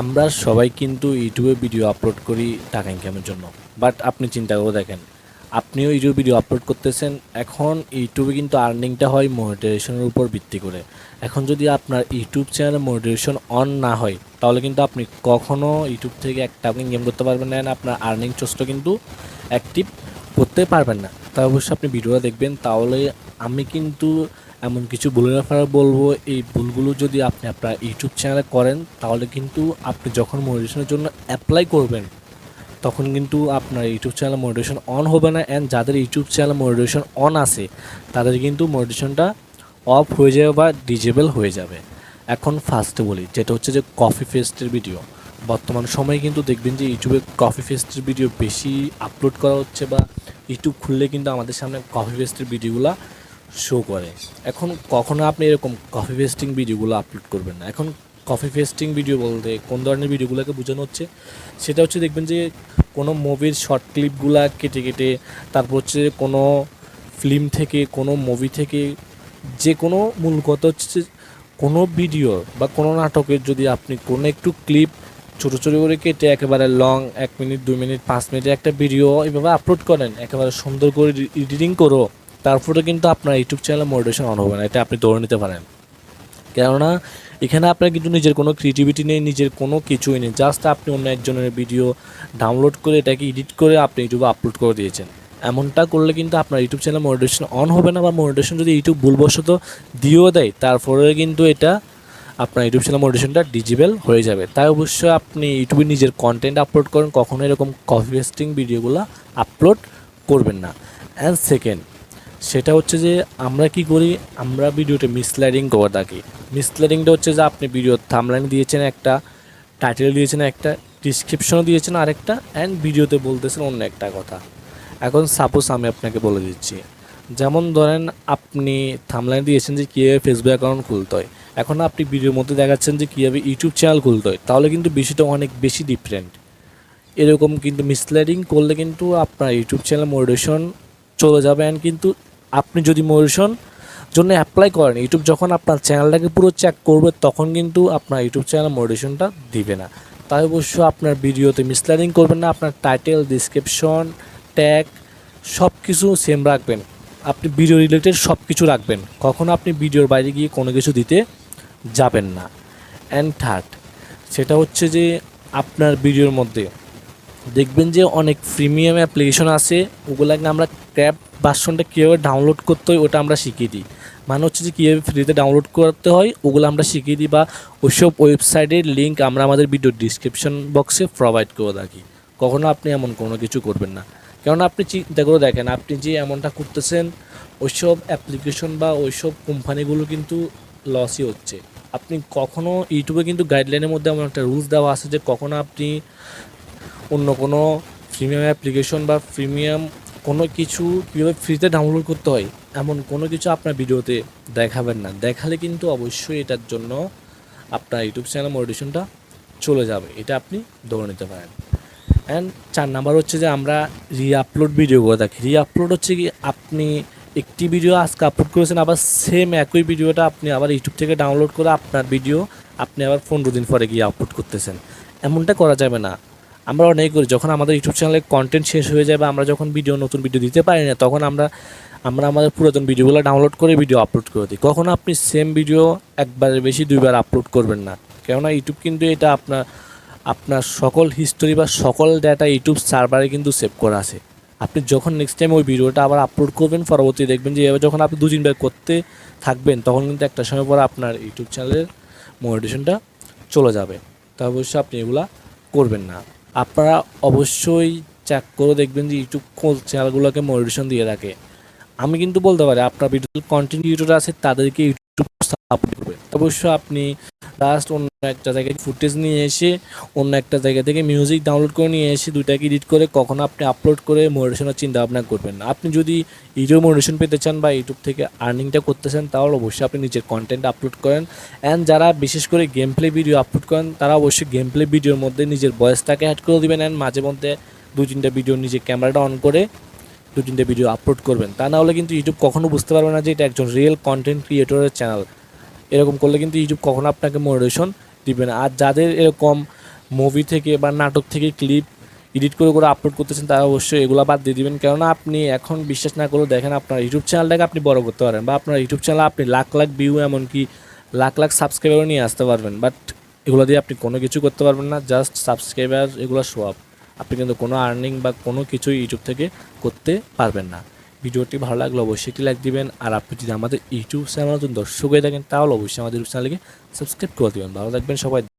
আমরা সবাই কিন্তু ইউটিউবে ভিডিও আপলোড করি টাকা ইনকামের জন্য। বাট আপনি চিন্তা করে দেখেন, আপনিও ইউটিউবে ভিডিও আপলোড করতেছেন, এখন ইউটিউবে কিন্তু আর্নিংটা হয় মনিটাইজেশনের উপর ভিত্তি করে। এখন যদি আপনার ইউটিউব চ্যানেলে মনিটাইজেশন অন না হয়, তাহলে কিন্তু আপনি কখনো ইউটিউব থেকে এক টাকা ইনকাম করতে পারবেন না, আপনার আর্নিং সোর্সটা কিন্তু অ্যাক্টিভ করতে পারবেন না। তাই অবশ্যই আপনি ভিডিওটা দেখবেন, তাহলে আমি কিন্তু এমন কিছু ভুলের ব্যাপারে বলব, এই ভুলগুলো যদি আপনি আপনার ইউটিউব চ্যানেলে করেন, তাহলে কিন্তু আপনি যখন মনিটেশনের জন্য অ্যাপ্লাই করবেন, তখন কিন্তু আপনার ইউটিউব চ্যানেল মোটিভেশন অন হবে না অ্যান্ড যাদের ইউটিউব চ্যানেল মোটিভেশন অন আছে, তাদের কিন্তু মোটিভেশনটা অফ হয়ে যাবে বা ডিজেবল হয়ে যাবে। এখন ফার্স্টে বলি, যেটা হচ্ছে যে কফি ফেস্টের ভিডিও বর্তমান সময়ে কিন্তু দেখবেন যে ইউটিউবে কফি ফেস্টের ভিডিও বেশি আপলোড করা হচ্ছে বা ইউটিউব খুললে কিন্তু আমাদের সামনে কফি ফেস্টের ভিডিওগুলো শো করে। এখন কখনো আপনি এরকম কফি ফেস্টিং ভিডিওগুলো আপলোড করবেন না। এখন কফি ফেস্টিং ভিডিও বলতে কোন ধরনের ভিডিওগুলোকে বোঝানো হচ্ছে, সেটা হচ্ছে দেখবেন যে কোনো মুভির শর্ট ক্লিপগুলা কেটে কেটে, তারপর হচ্ছে কোনো ফিল্ম থেকে, কোনো মুভি থেকে, যে কোনো মূল কথা হচ্ছে কোনো ভিডিও বা কোনো নাটকের যদি আপনি কোনো একটু ক্লিপ ছোটো ছোটো করে কেটে একেবারে লং এক মিনিট দুই মিনিট পাঁচ মিনিটের একটা ভিডিও এভাবে আপলোড করেন, একেবারে সুন্দর করে এডিটিং করো তারপরে কিন্তু আপনার ইউটিউব চ্যানেলে মোটিভেশন অন হবে না, এটা আপনি ধরে নিতে পারেন। কেননা, এখানে আপনার কিন্তু নিজের কোনো ক্রিয়েটিভিটি নেই, নিজের কোনো কিছুই নেই জাস্ট আপনি অন্য একজনের ভিডিও ডাউনলোড করে এটাকে এডিট করে আপনি ইউটিউবে আপলোড করে দিয়েছেন। এমনটা করলে কিন্তু আপনার ইউটিউব চ্যানেল মনিটেশন অন হবে না বা মনিটেশন যদি ইউটিউব ভুলবশত দিয়েও দেয়, তারপরে কিন্তু এটা আপনার ইউটিউব চ্যানেল মনিটেশনটা ডিজিবেল হয়ে যাবে। তাই অবশ্যই আপনি ইউটিউবে নিজের কন্টেন্ট আপলোড করেন, কখনো এরকম কপি পেস্টিং ভিডিওগুলো আপলোড করবেন না। অ্যান্ড সেকেন্ড সেটা হচ্ছে যে আমরা কি করি, আমরা ভিডিওতে মিসলাইডিং করে থাকি মিসলাইডিংটা হচ্ছে যে আপনি ভিডিও থামলাইন দিয়েছেন একটা টাইটেল দিয়েছেন একটা ডিসক্রিপশনও দিয়েছেন আরেকটা অ্যান্ড ভিডিওতে বলতেছেন অন্য একটা কথা। এখন সাপোজ আমি আপনাকে বলে দিচ্ছি, যেমন ধরেন আপনি থামলাইন দিয়েছেন যে কীভাবে ফেসবুক অ্যাকাউন্ট খুলতে হয়। এখন আপনি ভিডিওর মধ্যে দেখাচ্ছেন যে কীভাবে ইউটিউব চ্যানেল খুলতে হয়, তাহলে কিন্তু বিষয়টা অনেক বেশি ডিফারেন্ট এরকম কিন্তু মিসলাইডিং করলে কিন্তু আপনার ইউটিউব চ্যানেল মোটিভেশন চলে যাবে অ্যান্ড কিন্তু আপনি যদি মোটিভেশন জন্য অ্যাপ্লাই করেন ইউটিউব যখন আপনার চ্যানেলটাকে পুরো চেক করবে, তখন কিন্তু আপনার ইউটিউব চ্যানেল মোটিভেশনটা দিবে না। তাই অবশ্য আপনার ভিডিওতে মিসলাইডিং করবেন না, আপনার টাইটেল ডিসক্রিপশন ট্যাগ সব কিছু সেম রাখবেন। আপনি ভিডিও রিলেটেড সব কিছু রাখবেন। কখনও আপনি ভিডিওর বাইরে গিয়ে কোনো কিছু দিতে যাবেন না। অ্যান্ড থার্ড সেটা হচ্ছে যে আপনার ভিডিওর মধ্যে দেখবেন যে অনেক প্রিমিয়াম অ্যাপ্লিকেশন আছে, ওগুলাকে আমরা ক্র্যাপ ভার্সনটা কীভাবে ডাউনলোড করতে হয় ওটা আমরা শিখিয়ে দিই। মানে হচ্ছে যে কীভাবে ফ্রিতে ডাউনলোড করতে হয়, ওগুলো আমরা শিখিয়ে দিই বা ওইসব ওয়েবসাইটের লিঙ্ক আমরা আমাদের ভিডিও ডিসক্রিপশন বক্সে প্রোভাইড করে থাকি। কখনো আপনি এমন কোনো কিছু করবেন না। কেননা আপনি চিন্তা করে দেখেন, আপনি যে এমনটা করতেছেন, ওইসব অ্যাপ্লিকেশন বা ওইসব কোম্পানিগুলো কিন্তু লসই হচ্ছে। আপনি কখনও ইউটিউবে কিন্তু গাইডলাইনের মধ্যে এমন একটা রুলস দেওয়া আছে যে কখনো আপনি অন্য কোনো প্রিমিয়াম অ্যাপ্লিকেশন বা প্রিমিয়াম কোনো কিছু কীভাবে ফ্রিতে ডাউনলোড করতে হয়, এমন কোনো কিছু আপনার ভিডিওতে দেখাবেন না। দেখালে কিন্তু অবশ্যই এটার জন্য আপনার ইউটিউব চ্যানেল মোটিভেশনটা চলে যাবে। এটা আপনি ধরে নিতে পারেন। অ্যান্ড চার নাম্বার হচ্ছে যে আমরা রি আপলোড ভিডিও করে থাকি রি আপলোড হচ্ছে কি, আপনি একটি ভিডিও আজকে আপলোড করেছেন, আবার সেম একই ভিডিওটা আপনি আবার ইউটিউব থেকে ডাউনলোড করে আপনার ভিডিও আপনি আবার পনেরো দিন পরে গিয়ে আপলোড করতেছেন। এমনটা করা যাবে না। আমরা অনেক করি। যখন আমাদের ইউটিউব চ্যানেলে কন্টেন্ট শেষ হয়ে যায় বা আমরা যখন ভিডিও নতুন ভিডিও দিতে পারি না, তখন আমরা আমরা আমাদের পুরাতন ভিডিওগুলো ডাউনলোড করে ভিডিও আপলোড করে দিই। কখনো আপনি সেম ভিডিও একবারের বেশি, দুইবার আপলোড করবেন না। কেননা ইউটিউব কিন্তু এটা আপনার আপনার সকল হিস্টোরি বা সকল ডাটা ইউটিউব সার্ভারে কিন্তু সেভ করা আছে। আপনি যখন নেক্সট টাইম ওই ভিডিওটা আবার আপলোড করবেন, পরবর্তী দেখবেন যে এবার যখন আপনি দু তিনবার করতে থাকবেন, তখন কিন্তু একটা সময় পর আপনার ইউটিউব চ্যানেলের মোটিভেশনটা চলে যাবে। তা অবশ্যই আপনি এগুলা করবেন না। আপনারা অবশ্যই চেক করে দেখবেন যে ইউটিউব চ্যানেলগুলোকে মডিটেশন দিয়ে রাখে আমি কিন্তু বলতে পারি, আপনার ভিডিও কন্টেন্ট ইউটিউবার আছে, তাদেরকে ইউটিউব সাপোর্ট করবে অবশ্যই আপনি লাস্ট অন্য একটা জায়গায় ফুটেজ নিয়ে এসে, অন্য একটা জায়গা থেকে মিউজিক ডাউনলোড করে নিয়ে এসে, দুইটাকে এডিট করে কখনো আপনি আপলোড করে মোটিভেশনের চিন্তা ভাবনা করবেন না। আপনি যদি ইউটিউব মোটিভেশন পেতে চান বা ইউটিউব থেকে আর্নিংটা করতে চান, তাহলে অবশ্যই আপনি নিজের কন্টেন্ট আপলোড করেন। অ্যান্ড যারা বিশেষ করে গেম প্লে ভিডিও আপলোড করেন, তারা অবশ্যই গেম প্লে ভিডিওর মধ্যে নিজের ভয়েসটাকে অ্যাড করে দেবেন অ্যান্ড মাঝে মধ্যে দু তিনটা ভিডিও নিজের ক্যামেরাটা অন করে দু তিনটে ভিডিও আপলোড করবেন। তা না হলে কিন্তু ইউটিউব কখনো বুঝতে পারবে না যে এটা একজন রিয়েল কন্টেন্ট ক্রিয়েটরের চ্যানেল এরকম করলে কিন্তু ইউটিউব কখনো আপনাকে মোটিভেশন দিবে না। আর যাদের এরকম মুভি থেকে বা নাটক থেকে ক্লিপ এডিট করে করে আপলোড করতেছেন, তারা অবশ্যই এগুলো বাদ দিয়ে দিবেন। কেননা আপনি এখন বিশ্বাস না করলেও দেখেন আপনার ইউটিউব চ্যানেলটাকে আপনি বড় করতে পারেন বা আপনার ইউটিউব চ্যানেলে আপনি লাখ লাখ ভিউ এমনকি লাখ লাখ সাবস্ক্রাইবার নিয়ে আসতে পারবেন। বাট এগুলো দিয়ে আপনি কোনো কিছু করতে পারবেন না জাস্ট সাবস্ক্রাইবার এগুলো শো আপ আপনি কিন্তু কোনো আর্নিং বা কোনো কিছুই ইউটিউব থেকে করতে পারবেন না। ভিডিওটি ভালো লাগলে অবশ্যই একটি লাইক দিবেন। আর আপনি যদি আমাদের ইউটিউব চ্যানেল নতুন দর্শক হয়ে থাকেন, তাহলে অবশ্যই আমাদের ইউটিউব চ্যানেলকে সাবস্ক্রাইব করে দেবেন। ভালো থাকবেন সবাই।